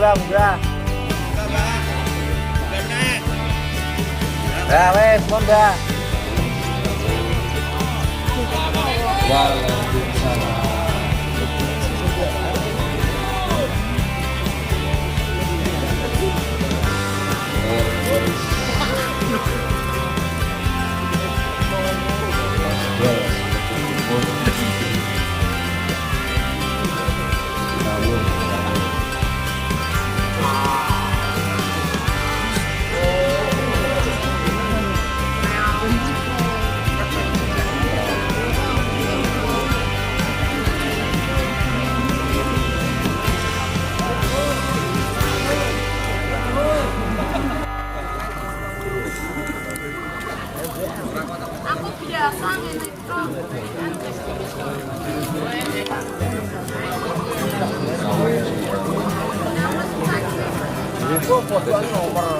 bang, udah. Udah wes, udah. Wow. 我酸了嘛？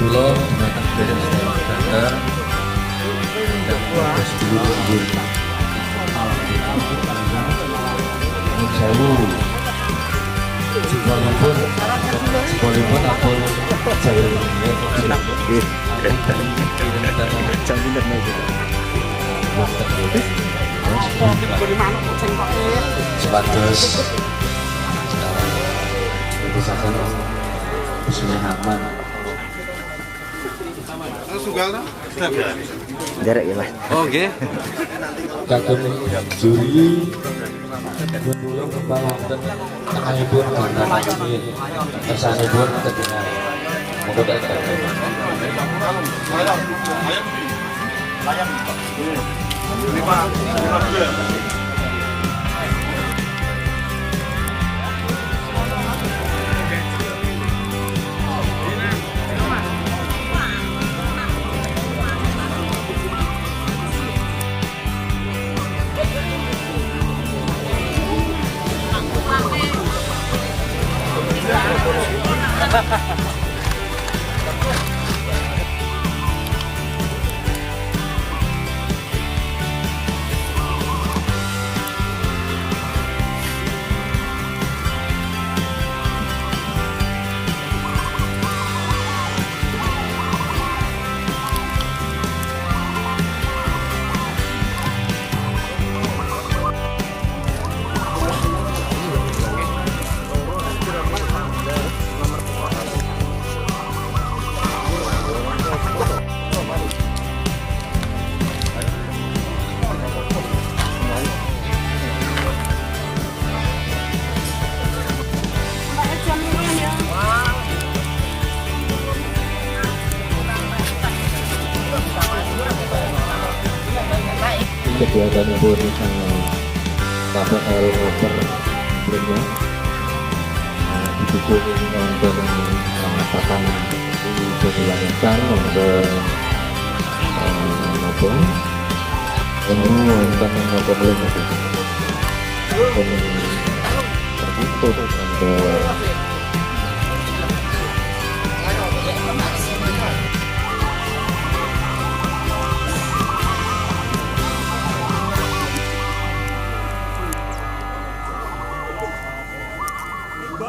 Kulo dimakan dari Islam jauh sekalipun sekalipun aku jauh jaminan aja sebatas misalkan Bismillah aman. Langsung galau. derek ya mas oh nggih kagem juri Menulung kembalakan tanganipun kontan ini Tersanipun kedengar kegiatan pun KPL di lainnya didukung untuk mengatakan itu dilahirkan untuk nopo nonton untuk nopo nonton tertutup untuk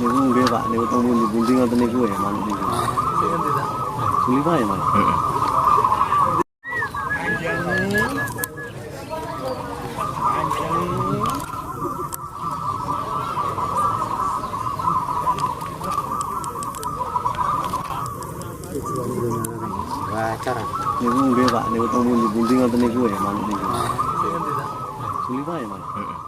ನೀವು ಉಳಿಯವ ನೀವು ತಮ್ಮ ಒಂದು ಗುಂಡಿಂಗ್ ಅಂತ ನೀವು ಮಾಡಿದ್ದೀವಿ ಸುಲಿವ ಏಮಾನ ನೀವು ಉಳಿಯವ ನೀವು ತಮ್ಮ ಒಂದು ಗುಂಡಿಂಗ್ ಅಂತ ನೀವು ಮಾಡಿದ್ದೀವಿ ಸುಲಿವ ಏಮಾನ